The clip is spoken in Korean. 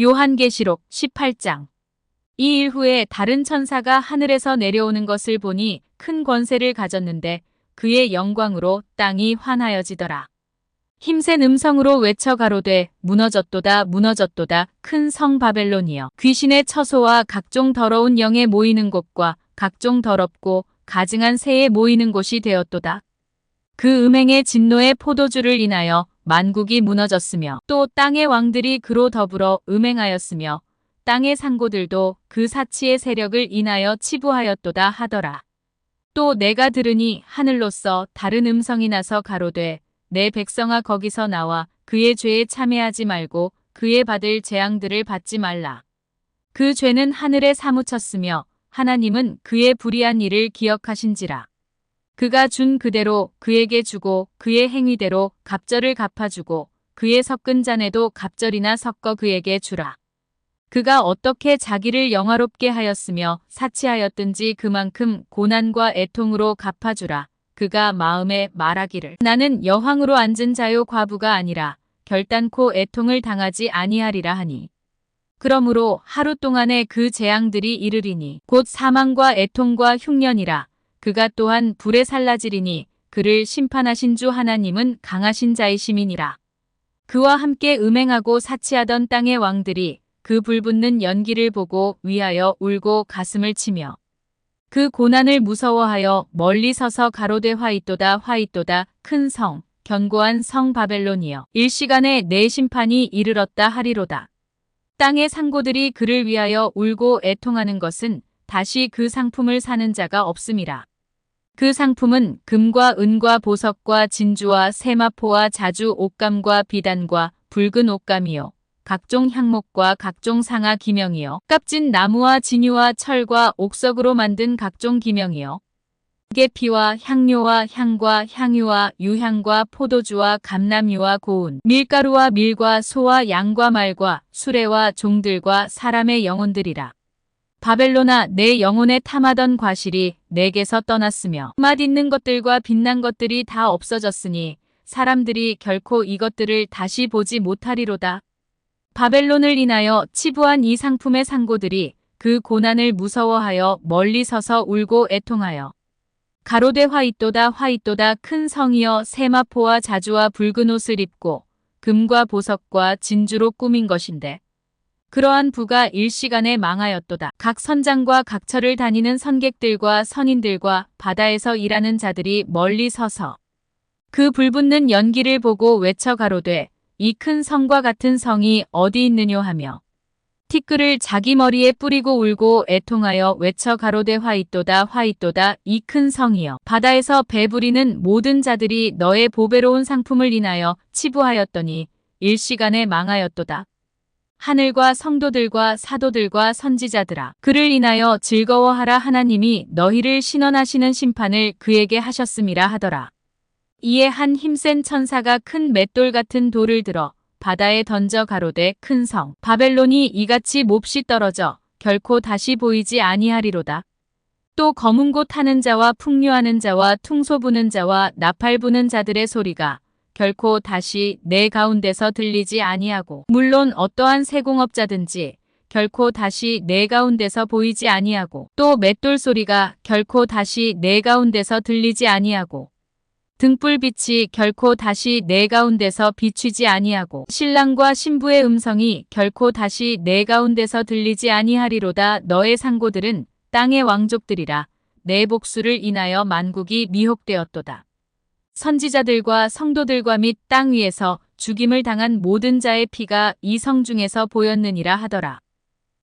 요한계시록 18장 이 일 후에 다른 천사가 하늘에서 내려오는 것을 보니 큰 권세를 가졌는데 그의 영광으로 땅이 환하여지더라. 힘센 음성으로 외쳐 가로되 무너졌도다 무너졌도다 큰 성 바벨론이여 귀신의 처소와 각종 더러운 영에 모이는 곳과 각종 더럽고 가증한 새에 모이는 곳이 되었도다. 그 음행의 진노의 포도주를 인하여 만국이 무너졌으며 또 땅의 왕들이 그로 더불어 음행하였으며 땅의 상고들도 그 사치의 세력을 인하여 치부하였도다 하더라. 또 내가 들으니 하늘로서 다른 음성이 나서 가로되 내 백성아 거기서 나와 그의 죄에 참여하지 말고 그의 받을 재앙들을 받지 말라. 그 죄는 하늘에 사무쳤으며 하나님은 그의 불의한 일을 기억하신지라. 그가 준 그대로 그에게 주고 그의 행위대로 갑절을 갚아주고 그의 섞은 잔에도 갑절이나 섞어 그에게 주라. 그가 어떻게 자기를 영화롭게 하였으며 사치하였든지 그만큼 고난과 애통으로 갚아주라. 그가 마음에 말하기를 나는 여왕으로 앉은 자요 과부가 아니라 결단코 애통을 당하지 아니하리라 하니. 그러므로 하루 동안에 그 재앙들이 이르리니 곧 사망과 애통과 흉년이라. 그가 또한 불에 살라지리니 그를 심판하신 주 하나님은 강하신 자이심이니라. 그와 함께 음행하고 사치하던 땅의 왕들이 그 불붙는 연기를 보고 위하여 울고 가슴을 치며 그 고난을 무서워하여 멀리 서서 가로되 화이또다 화이또다 큰 성, 견고한 성 바벨론이여 일시간에 내 심판이 이르렀다 하리로다. 땅의 상고들이 그를 위하여 울고 애통하는 것은 다시 그 상품을 사는 자가 없음이라. 그 상품은 금과 은과 보석과 진주와 세마포와 자주 옷감과 비단과 붉은 옷감이요. 각종 향목과 각종 상아 기명이요. 값진 나무와 진유와 철과 옥석으로 만든 각종 기명이요. 계피와 향료와 향과 향유와 유향과 포도주와 감람유와 고운 밀가루와 밀과 소와 양과 말과 수레와 종들과 사람의 영혼들이라. 바벨로나 내 영혼에 탐하던 과실이 내게서 떠났으며 맛있는 것들과 빛난 것들이 다 없어졌으니 사람들이 결코 이것들을 다시 보지 못하리로다. 바벨론을 인하여 치부한 이 상품의 상고들이 그 고난을 무서워하여 멀리 서서 울고 애통하여 가로대 화이또다 화이또다 큰 성이여 세마포와 자주와 붉은 옷을 입고 금과 보석과 진주로 꾸민 것인데 그러한 부가 일시간에 망하였도다. 각 선장과 각 처를 다니는 선객들과 선인들과 바다에서 일하는 자들이 멀리 서서 그 불붙는 연기를 보고 외쳐 가로되 이 큰 성과 같은 성이 어디 있느뇨 하며 티끌을 자기 머리에 뿌리고 울고 애통하여 외쳐 가로되 화이또다 화이또다 이 큰 성이여 바다에서 배부리는 모든 자들이 너의 보배로운 상품을 인하여 치부하였더니 일시간에 망하였도다. 하늘과 성도들과 사도들과 선지자들아 그를 인하여 즐거워하라 하나님이 너희를 신원하시는 심판을 그에게 하셨음이라 하더라. 이에 한 힘센 천사가 큰 맷돌 같은 돌을 들어 바다에 던져 가로되 큰 성 바벨론이 이같이 몹시 떨어져 결코 다시 보이지 아니하리로다. 또 검은 곳 타는 자와 풍류하는 자와 퉁소 부는 자와 나팔 부는 자들의 소리가 결코 다시 내 가운데서 들리지 아니하고 물론 어떠한 세공업자든지 결코 다시 내 가운데서 보이지 아니하고 또 맷돌 소리가 결코 다시 내 가운데서 들리지 아니하고 등불빛이 결코 다시 내 가운데서 비추지 아니하고 신랑과 신부의 음성이 결코 다시 내 가운데서 들리지 아니하리로다 너의 상고들은 땅의 왕족들이라 내 복수를 인하여 만국이 미혹되었도다. 선지자들과 성도들과 및 땅 위에서 죽임을 당한 모든 자의 피가 이 성 중에서 보였느니라 하더라.